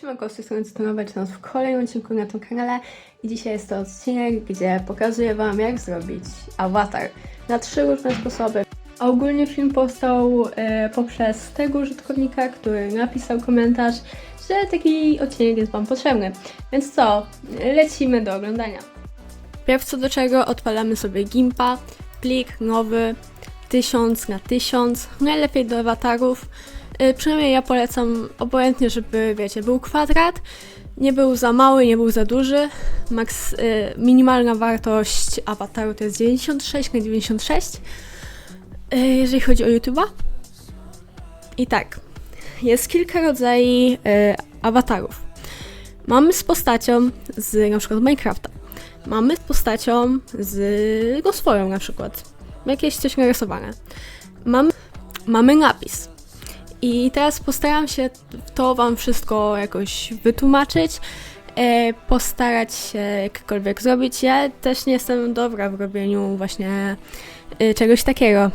Siemanko, z tej strony Cytonować nas w kolejnym odcinku na tym kanale i dzisiaj jest to odcinek, gdzie pokazuję Wam jak zrobić awatar na trzy różne sposoby. A ogólnie film powstał e, poprzez tego użytkownika, który napisał komentarz, że taki odcinek jest Wam potrzebny. Więc co, lecimy do oglądania. Pierw co do czego odpalamy sobie Gimpa, plik nowy 1000 na 1000, najlepiej do awatarów. Y, Przynajmniej ja polecam obojętnie, żeby, wiecie, był kwadrat, nie był za mały, nie był za duży. Max, y, minimalna wartość awataru to jest 96 na 96, y, jeżeli chodzi o YouTube'a. I tak, jest kilka rodzajów awatarów. Mamy z postacią z przykład Minecrafta. Mamy z postacią z no swoją na przykład. Jakieś coś narysowane. Mamy napis. I teraz postaram się to Wam wszystko jakoś wytłumaczyć, e, postarać się jakkolwiek zrobić. Ja też nie jestem dobra w robieniu właśnie e, czegoś takiego.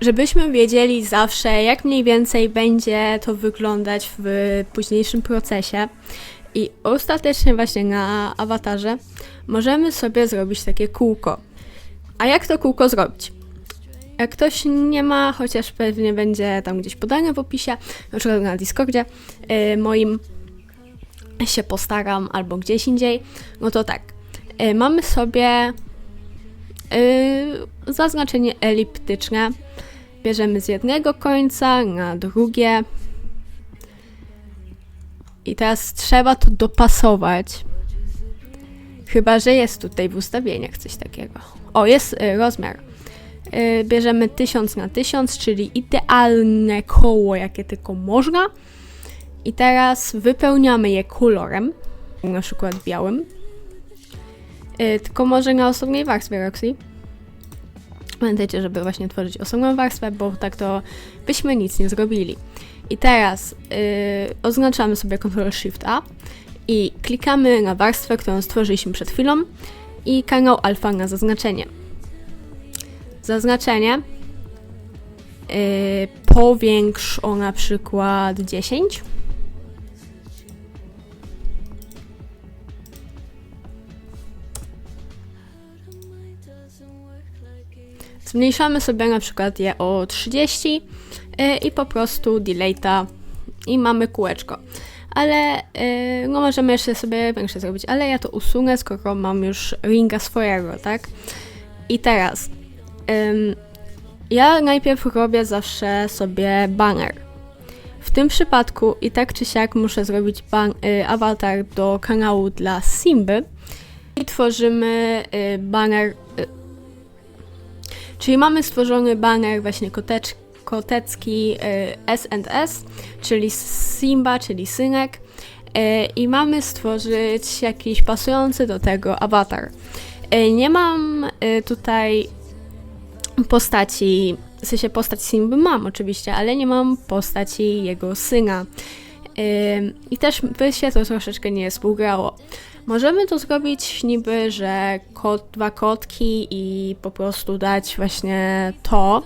Żebyśmy wiedzieli zawsze, jak mniej więcej będzie to wyglądać w późniejszym procesie. I ostatecznie właśnie na awatarze możemy sobie zrobić takie kółko. A jak to kółko zrobić? Jak ktoś nie ma, chociaż pewnie będzie tam gdzieś podane w opisie, na przykład na Discordzie y, moim się postaram albo gdzieś indziej, no to tak. Y, mamy sobie y, zaznaczenie eliptyczne. Bierzemy z jednego końca na drugie. I teraz trzeba to dopasować. Chyba, że jest tutaj w ustawieniach coś takiego. O, jest y, rozmiar. Y, bierzemy 1000 na 1000, czyli idealne koło, jakie tylko można. I teraz wypełniamy je kolorem, na przykład białym. Y, tylko może na osobnej warstwie Roxy. Pamiętajcie, żeby właśnie tworzyć osobną warstwę, bo tak to byśmy nic nie zrobili. I teraz yy, oznaczamy sobie Ctrl Shift A i klikamy na warstwę, którą stworzyliśmy przed chwilą i kanał alfa na zaznaczenie. Zaznaczenie yy, powiększ o na przykład 10. Zmniejszamy sobie na przykład je o 30 yy, i po prostu delete'a i mamy kółeczko. Ale yy, no możemy jeszcze sobie większe zrobić, ale ja to usunę, skoro mam już ringa swojego, tak? I teraz ym, ja najpierw robię zawsze sobie banner. W tym przypadku i tak czy siak muszę zrobić ban- y, awatar do kanału dla Simby i tworzymy y, banner. Y, czyli mamy stworzony banner właśnie kotecz, kotecki y, S&S, czyli Simba, czyli synek. Y, I mamy stworzyć jakiś pasujący do tego awatar. Y, nie mam y, tutaj postaci, w sensie postać Simby mam oczywiście, ale nie mam postaci jego syna. I też by się to troszeczkę nie współgrało. Możemy to zrobić niby, że kot, dwa kotki i po prostu dać właśnie to,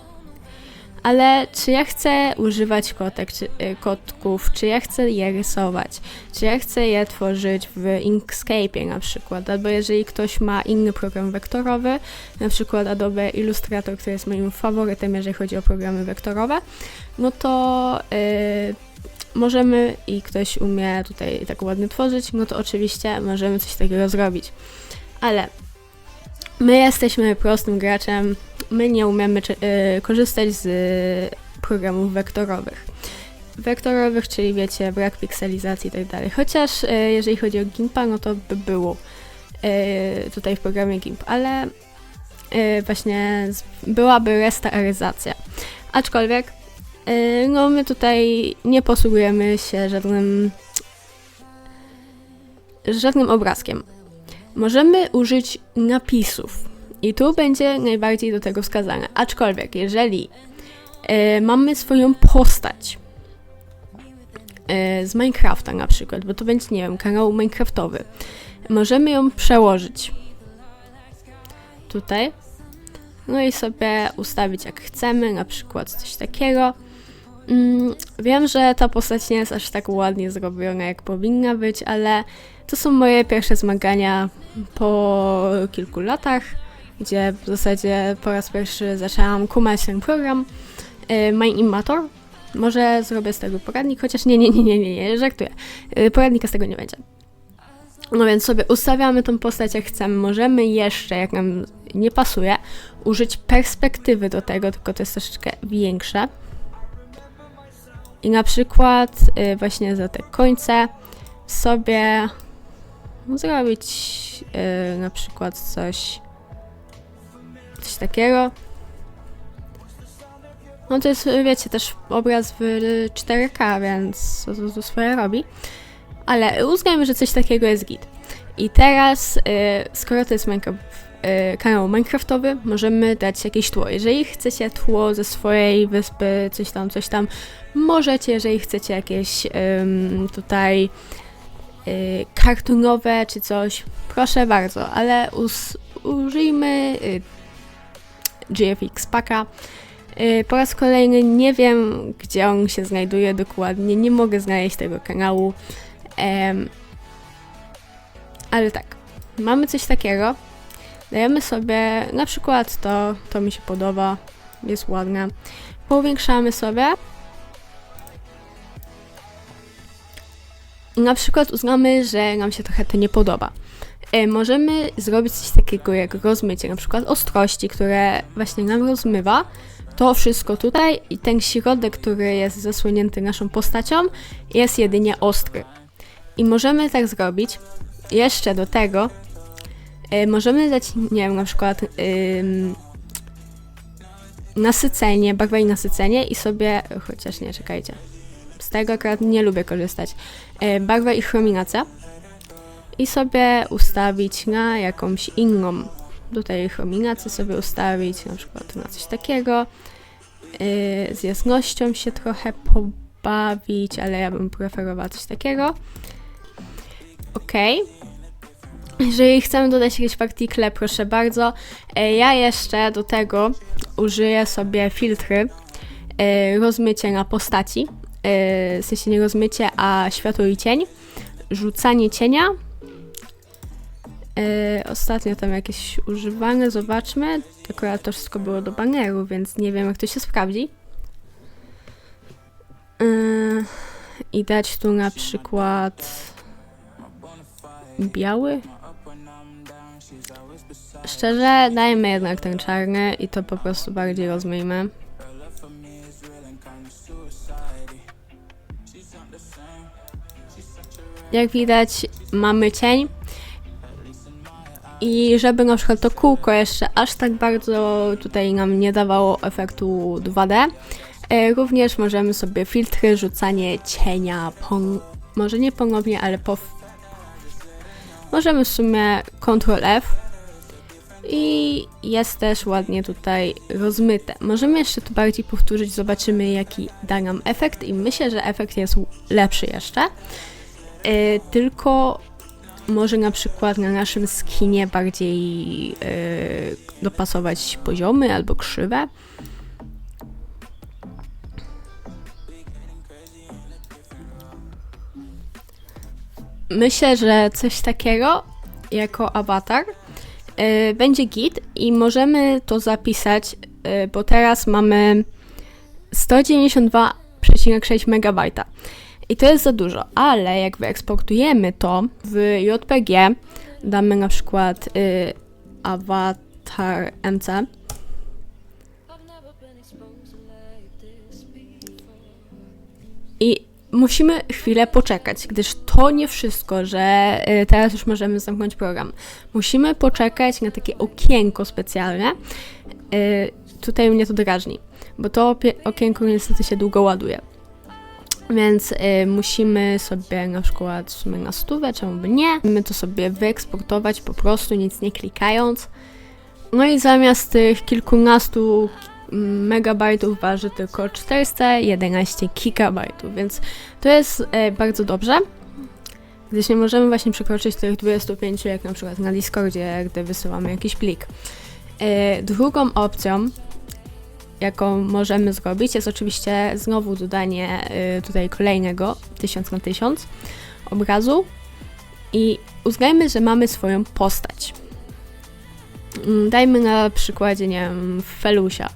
ale czy ja chcę używać kotek, czy, y, kotków, czy ja chcę je rysować, czy ja chcę je tworzyć w Inkscape'ie na przykład, albo jeżeli ktoś ma inny program wektorowy, na przykład Adobe Illustrator, który jest moim faworytem, jeżeli chodzi o programy wektorowe, no to y, możemy i ktoś umie tutaj tak ładnie tworzyć, no to oczywiście możemy coś takiego zrobić. Ale my jesteśmy prostym graczem, my nie umiemy czy, y, korzystać z y, programów wektorowych. Wektorowych, czyli wiecie, brak pikselizacji tak dalej. Chociaż y, jeżeli chodzi o Gimpa, no to by było y, tutaj w programie Gimp, ale y, właśnie z, byłaby restaryzacja. Aczkolwiek y, no my tutaj nie posługujemy się żadnym żadnym obrazkiem. Możemy użyć napisów i tu będzie najbardziej do tego wskazane. Aczkolwiek, jeżeli e, mamy swoją postać e, z Minecrafta na przykład, bo to będzie, nie wiem, kanał Minecraftowy, możemy ją przełożyć tutaj. No i sobie ustawić jak chcemy, na przykład coś takiego. Mm, wiem, że ta postać nie jest aż tak ładnie zrobiona, jak powinna być, ale to są moje pierwsze zmagania po kilku latach, gdzie w zasadzie po raz pierwszy zaczęłam kumać ten program y, My Immator. Może zrobię z tego poradnik, chociaż nie, nie, nie, nie, nie, nie żartuję. Y, Poradnika z tego nie będzie. No więc sobie ustawiamy tą postać jak chcemy. Możemy jeszcze, jak nam nie pasuje, użyć perspektywy do tego, tylko to jest troszeczkę większe. I na przykład y, właśnie za te końce sobie zrobić y, na przykład coś coś takiego. No to jest, wiecie, też obraz w 4K, więc to, to, to swoje robi. Ale uznajmy, że coś takiego jest git. I teraz, y, skoro to jest Minecraft, y, kanał Minecraftowy, możemy dać jakieś tło. Jeżeli chcecie tło ze swojej wyspy, coś tam, coś tam, możecie, jeżeli chcecie jakieś ym, tutaj kartunowe czy coś, proszę bardzo, ale użyjmy y, GFX Packa. Y, Po raz kolejny nie wiem, gdzie on się znajduje dokładnie, nie mogę znaleźć tego kanału. Ale tak, mamy coś takiego. Dajemy sobie na przykład to, to mi się podoba, jest ładne. Powiększamy sobie. Na przykład uznamy, że nam się trochę to nie podoba. E, możemy zrobić coś takiego jak rozmycie, na przykład ostrości, które właśnie nam rozmywa. To wszystko tutaj i ten środek, który jest zasłonięty naszą postacią, jest jedynie ostry. I możemy tak zrobić. Jeszcze do tego e, możemy dać, nie wiem, na przykład nasycenie, barwę i nasycenie i sobie, chociaż nie, czekajcie. Z tego akurat nie lubię korzystać. E, barwę i chrominację i sobie ustawić na jakąś inną. Tutaj chrominację sobie ustawić, na przykład na coś takiego. Yy, z jasnością się trochę pobawić, ale ja bym preferowała coś takiego. Ok. Jeżeli chcemy dodać jakieś partikle, proszę bardzo. E, Ja jeszcze do tego użyję sobie filtry e, rozmycie na postaci. E, W sensie nie rozmycie, a światło i cień. Rzucanie cienia. E, Ostatnio tam jakieś używane, zobaczmy. Akurat to wszystko było do baneru, więc nie wiem jak to się sprawdzi. E, I dać tu na przykład biały. Szczerze, dajmy jednak ten czarny i to po prostu bardziej rozmyjmy. Jak widać, mamy cień. I żeby na przykład to kółko jeszcze aż tak bardzo tutaj nam nie dawało efektu 2D, e, również możemy sobie filtry, rzucanie cienia, może nie ponownie, ale po... Możemy w sumie Ctrl F i jest też ładnie tutaj rozmyte. Możemy jeszcze to bardziej powtórzyć, zobaczymy jaki da nam efekt i myślę, że efekt jest lepszy jeszcze. E, tylko może na przykład na naszym skinie bardziej e, dopasować poziomy albo krzywe. Myślę, że coś takiego jako awatar e, będzie git i możemy to zapisać, bo teraz mamy 192,6 MB. I to jest za dużo, ale jak wyeksportujemy to w JPG, damy na przykład y, avatar MC. I musimy chwilę poczekać, gdyż to nie wszystko, że y, teraz już możemy zamknąć program. Musimy poczekać na takie okienko specjalne. Y, tutaj mnie to drażni, bo to okienko niestety się długo ładuje. Więc y, musimy sobie na przykład w sumie na stówę, czemu by nie, my to sobie wyeksportować po prostu, nic nie klikając. No i zamiast tych kilkunastu megabajtów waży tylko 411 gigabajtów, więc to jest y, bardzo dobrze. Gdyż nie możemy właśnie przekroczyć tych 25, jak na przykład na Discordzie, gdy wysyłamy jakiś plik. Y, drugą opcją jaką możemy zrobić, jest oczywiście znowu dodanie y, tutaj kolejnego 1000 na 1000 obrazu i uznajmy, że mamy swoją postać. Mm, Dajmy na przykładzie, nie wiem, Felusia.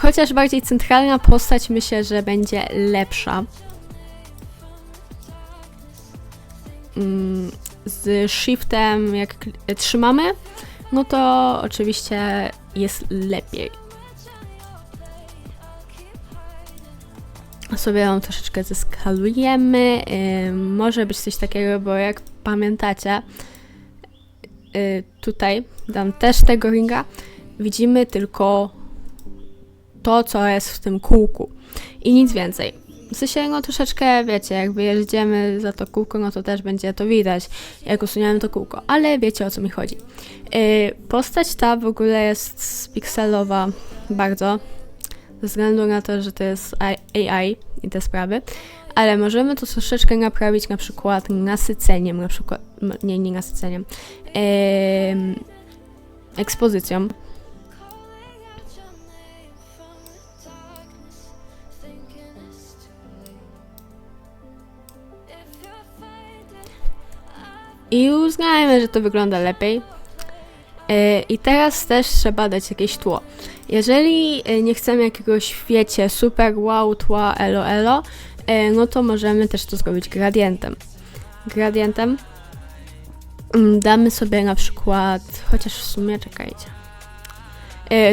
Chociaż bardziej centralna postać myślę, że będzie lepsza. Mm, Z shiftem, jak trzymamy, no to oczywiście jest lepiej. Sobie ją troszeczkę zeskalujemy. Ym, może być coś takiego, bo jak pamiętacie, y, tutaj dam też tego ringa, widzimy tylko to, co jest w tym kółku i nic więcej. W sensie, no troszeczkę, wiecie, jak wyjeżdżamy za to kółko, no to też będzie to widać, jak usuniemy to kółko, ale wiecie o co mi chodzi. Yy, postać ta w ogóle jest pikselowa bardzo, ze względu na to, że to jest AI i te sprawy, ale możemy to troszeczkę naprawić na przykład nasyceniem, na przykład, m- nie, nie nasyceniem, em, ekspozycją. I uznajmy, że to wygląda lepiej. Yy, I teraz też trzeba dać jakieś tło. Jeżeli yy, nie chcemy jakiegoś, wiecie, super wow tła elo elo, yy, no to możemy też to zrobić gradientem. Gradientem mm, damy sobie na przykład, chociaż w sumie czekajcie.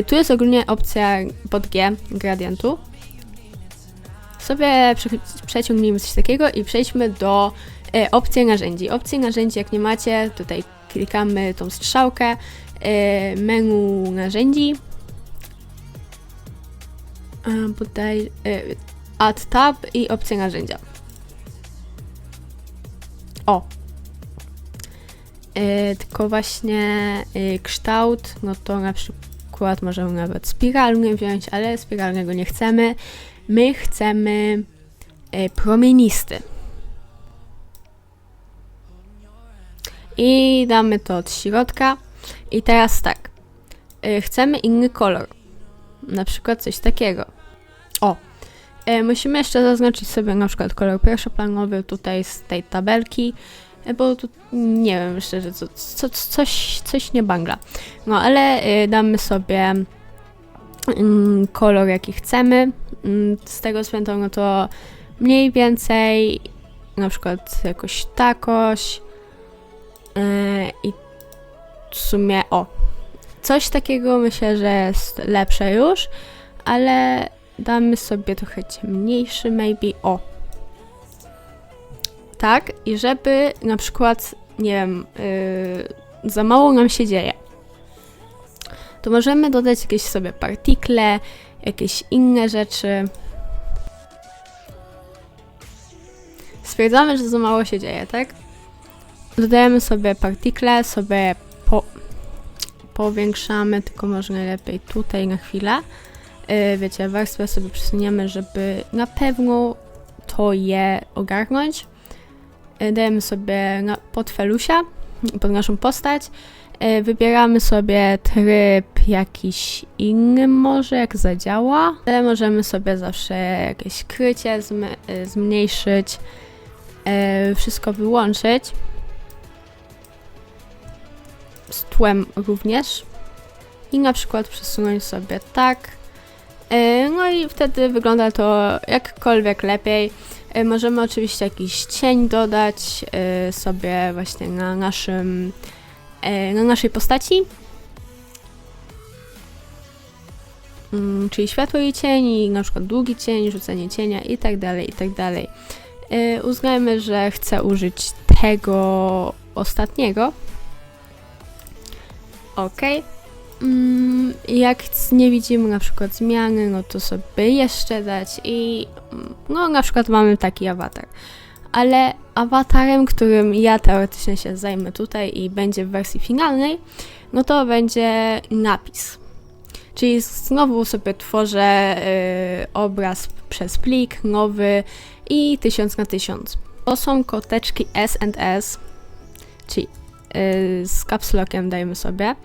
Tu jest ogólnie opcja pod G gradientu. Sobie prze- przeciągnijmy coś takiego i przejdźmy do e, opcji narzędzi. Opcji narzędzi, jak nie macie, tutaj klikamy tą strzałkę, e, menu narzędzi, e, bodaj, e, add tab i opcja narzędzia. O! E, tylko właśnie e, kształt, no to na przykład możemy nawet spiralny wziąć, ale spiralnego nie chcemy. My chcemy e, promienisty. I damy to od środka. I teraz tak. Y, Chcemy inny kolor. Na przykład coś takiego. O. y, Musimy jeszcze zaznaczyć sobie na przykład kolor pierwszoplanowy tutaj z tej tabelki. Bo tu nie wiem szczerze, co, co, coś, coś nie bangla. No ale damy sobie mm, kolor jaki chcemy. Mm, Z tego względu no to mniej więcej na przykład jakoś takoś. Yy, I w sumie, o, coś takiego myślę, że jest lepsze już, ale damy sobie trochę ciemniejszy, maybe, o. Tak, i żeby na przykład, nie wiem, yy, za mało nam się dzieje, to możemy dodać jakieś sobie partikle, jakieś inne rzeczy. Stwierdzamy, że za mało się dzieje, tak? Dodajemy sobie partikle, sobie po, powiększamy, tylko może najlepiej tutaj na chwilę. Yy, wiecie, warstwę sobie przesuniemy, żeby na pewno to je ogarnąć. Yy, dajemy sobie na, pod felusia, pod naszą postać. Yy, wybieramy sobie tryb jakiś inny może, jak zadziała. Ale możemy sobie zawsze jakieś krycie yy, zmniejszyć, yy, wszystko wyłączyć z tłem również i na przykład przesunąć sobie tak. E, No i wtedy wygląda to jakkolwiek lepiej. E, Możemy oczywiście jakiś cień dodać e, sobie właśnie na naszym e, na naszej postaci. Mm, Czyli światło i cień, na przykład długi cień, rzucenie cienia i tak dalej, i tak. E, Uznajmy, że chcę użyć tego ostatniego, Ok. Mm, jak nie widzimy na przykład zmiany, no to sobie jeszcze dać i mm, no na przykład mamy taki awatar. Ale awatarem, którym ja teoretycznie się zajmę tutaj i będzie w wersji finalnej, no to będzie napis. Czyli znowu sobie tworzę y, obraz przez plik nowy i 1000 na 1000. To są koteczki S&S, czyli y, z caps lockiem dajemy sobie.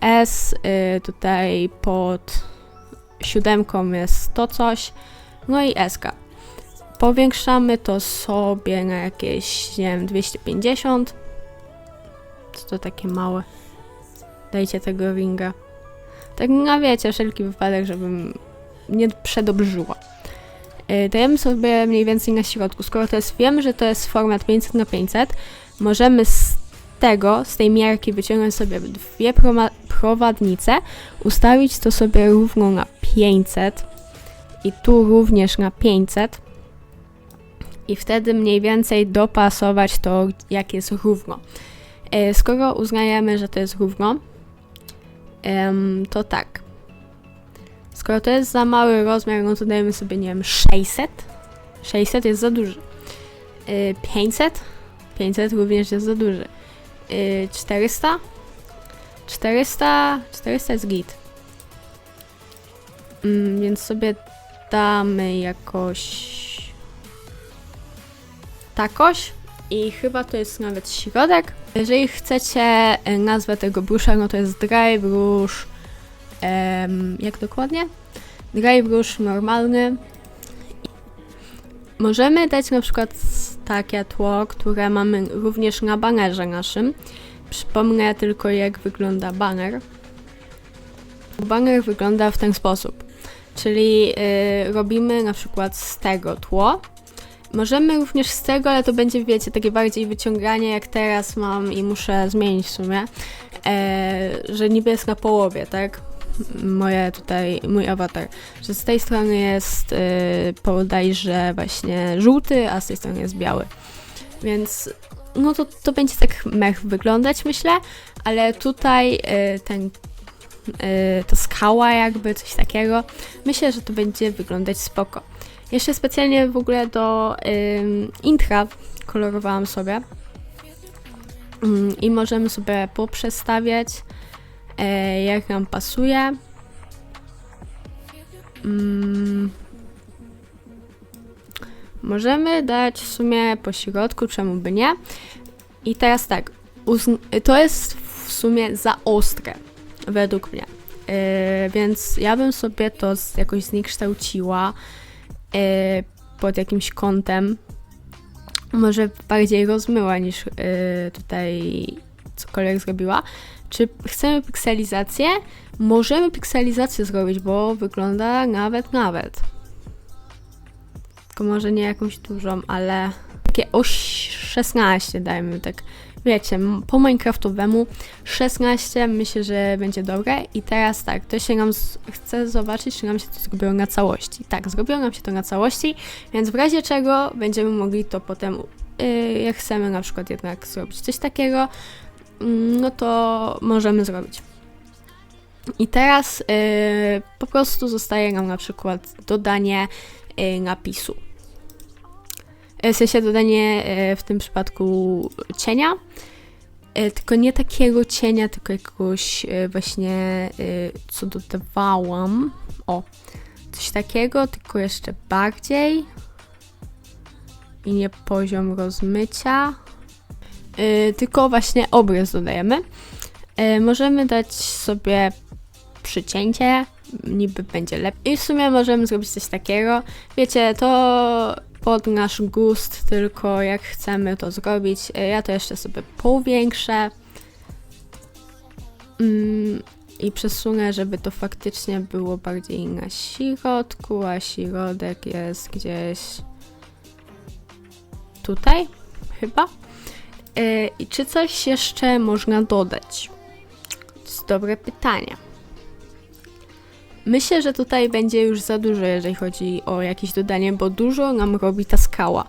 S, y, tutaj pod siódemką jest to coś, no i SK. Powiększamy to sobie na jakieś, nie wiem, 250. Co to takie małe? Dajcie tego ringa. Tak na wiecie, wszelki wypadek, żebym nie przedobrzyła. Yy, Dajemy sobie mniej więcej na środku. Skoro to jest, wiem, że to jest format 500 na 500, możemy z tego, z tej miarki wyciągnąć sobie dwie prowadnice, ustawić to sobie równo na 500 i tu również na 500 i wtedy mniej więcej dopasować to, jak jest równo. E, Skoro uznajemy, że to jest równo, to tak. Skoro to jest za mały rozmiar, no to dajemy sobie, nie wiem, 600. 600 jest za duży. E, 500? 500 również jest za duży. E, 400? 400? 400 jest git. Mm, więc sobie damy jakoś takoś i chyba to jest nawet środek. Jeżeli chcecie e, nazwę tego brusza, no to jest dry brush, em, jak dokładnie? Dry brush normalny. Możemy dać na przykład takie tło, które mamy również na banerze naszym. Przypomnę tylko jak wygląda baner. Baner wygląda w ten sposób, czyli y, robimy na przykład z tego tło, Możemy również z tego, ale to będzie, wiecie, takie bardziej wyciąganie, jak teraz mam i muszę zmienić w sumie, e, że niby jest na połowie, tak? Moje tutaj, mój awatar, że z tej strony jest e, bodajże właśnie żółty, a z tej strony jest biały. Więc no to, to będzie tak mech wyglądać, myślę, ale tutaj e, ten e, to skała jakby, coś takiego. Myślę, że to będzie wyglądać spoko. Jeszcze specjalnie w ogóle do ym, intra kolorowałam sobie. Ym, I możemy sobie poprzestawiać, e, jak nam pasuje. Ym, możemy dać w sumie po środku, czemu by nie. I teraz tak, to jest w sumie za ostre, według mnie. E, więc ja bym sobie to jakoś zniekształciła pod jakimś kątem. Może bardziej rozmyła niż e, tutaj cokolwiek zrobiła. Czy chcemy pikselizację? Możemy pikselizację zrobić, bo wygląda nawet, nawet. Tylko może nie jakąś dużą, ale takie oś 16 dajmy tak. Wiecie, po Minecraftowemu 16 myślę, że będzie dobre. I teraz tak, to się nam chcę zobaczyć, czy nam się to zrobiło na całości. Tak, zrobiło nam się to na całości, więc w razie czego będziemy mogli to potem, yy, jak chcemy na przykład jednak zrobić coś takiego, mm, no to możemy zrobić. I teraz yy, po prostu zostaje nam na przykład dodanie yy, napisu. W sensie dodanie e, w tym przypadku cienia. E, Tylko nie takiego cienia, tylko jakiegoś e, właśnie, e, co dodawałam. O, coś takiego, tylko jeszcze bardziej. I nie poziom rozmycia. E, Tylko właśnie obrys dodajemy. E, Możemy dać sobie przycięcie, niby będzie lepiej. I w sumie możemy zrobić coś takiego. Wiecie, to pod nasz gust, tylko jak chcemy to zrobić. E, Ja to jeszcze sobie powiększę mm, i przesunę, żeby to faktycznie było bardziej na środku, a środek jest gdzieś tutaj, chyba. E, I czy coś jeszcze można dodać? To jest dobre pytanie. Myślę, że tutaj będzie już za dużo, jeżeli chodzi o jakieś dodanie, bo dużo nam robi ta skała.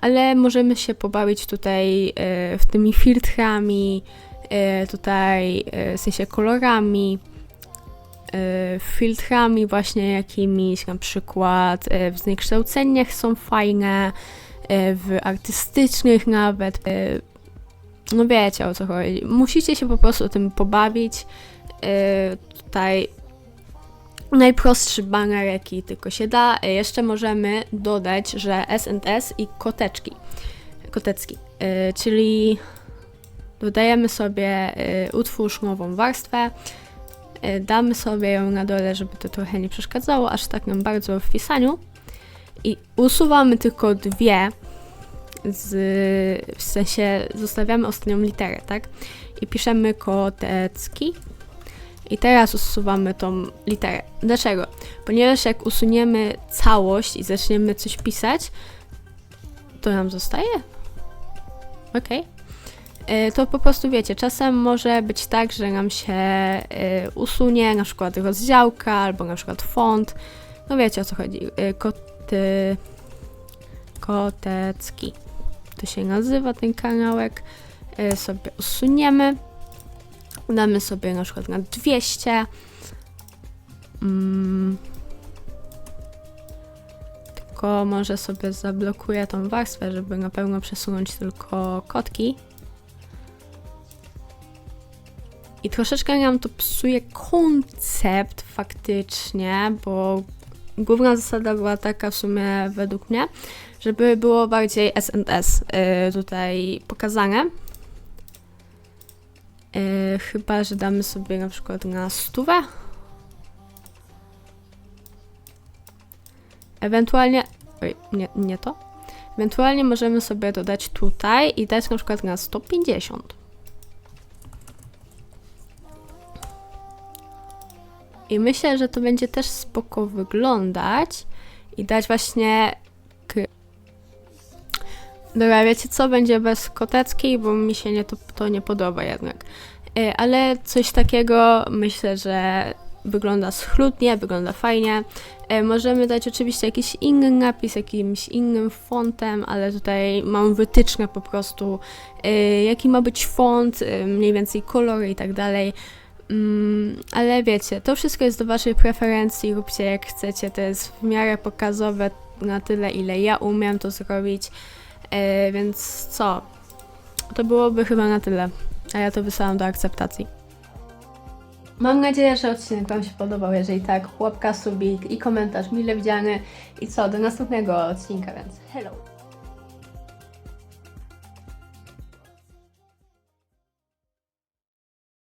Ale możemy się pobawić tutaj e, w tymi filtrami, e, tutaj e, w sensie kolorami, e, filtrami właśnie jakimiś, na przykład e, w zniekształceniach są fajne, e, w artystycznych nawet. E, no wiecie o co chodzi. Musicie się po prostu tym pobawić. E, tutaj najprostszy baner, jaki tylko się da. Jeszcze możemy dodać, że S&S i koteczki, kotecki, e, czyli dodajemy sobie e, utwórz nową warstwę e, damy sobie ją na dole, żeby to trochę nie przeszkadzało aż tak nam bardzo w pisaniu. I usuwamy tylko dwie, z, w sensie zostawiamy ostatnią literę, tak? I piszemy kotecki. I teraz usuwamy tą literę. Dlaczego? Ponieważ jak usuniemy całość i zaczniemy coś pisać, to nam zostaje. Okej. E, To po prostu wiecie, czasem może być tak, że nam się e, usunie na przykład rozdziałka albo na przykład font. No wiecie o co chodzi. E, Koty, kotecki. To się nazywa ten kanałek. Sobie usuniemy. Damy sobie na przykład na 200. Mm. Tylko może sobie zablokuję tą warstwę, żeby na pełno przesunąć tylko kotki. I troszeczkę nam to psuje koncept faktycznie, bo główna zasada była taka w sumie według mnie, żeby było bardziej S&S y, tutaj pokazane. Y, chyba, że damy sobie na przykład na stówę. Ewentualnie, oj, nie, nie to. Ewentualnie możemy sobie dodać tutaj i dać na przykład na 150. I myślę, że to będzie też spoko wyglądać i dać właśnie Dobra, wiecie co? Będzie bez koteckiej, bo mi się nie to, to nie podoba jednak. E, Ale coś takiego myślę, że wygląda schludnie, wygląda fajnie. E, Możemy dać oczywiście jakiś inny napis, jakimś innym fontem, ale tutaj mam wytyczne po prostu, e, jaki ma być font, mniej więcej kolory i tak dalej. Mm, ale wiecie, to wszystko jest do Waszej preferencji, róbcie jak chcecie, to jest w miarę pokazowe na tyle, ile ja umiem to zrobić. E, więc co? To byłoby chyba na tyle. A ja to wysyłam do akceptacji. Mam nadzieję, że odcinek Wam się podobał. Jeżeli tak, łapka, subik i komentarz mile widziany. I co, do następnego odcinka, więc hello!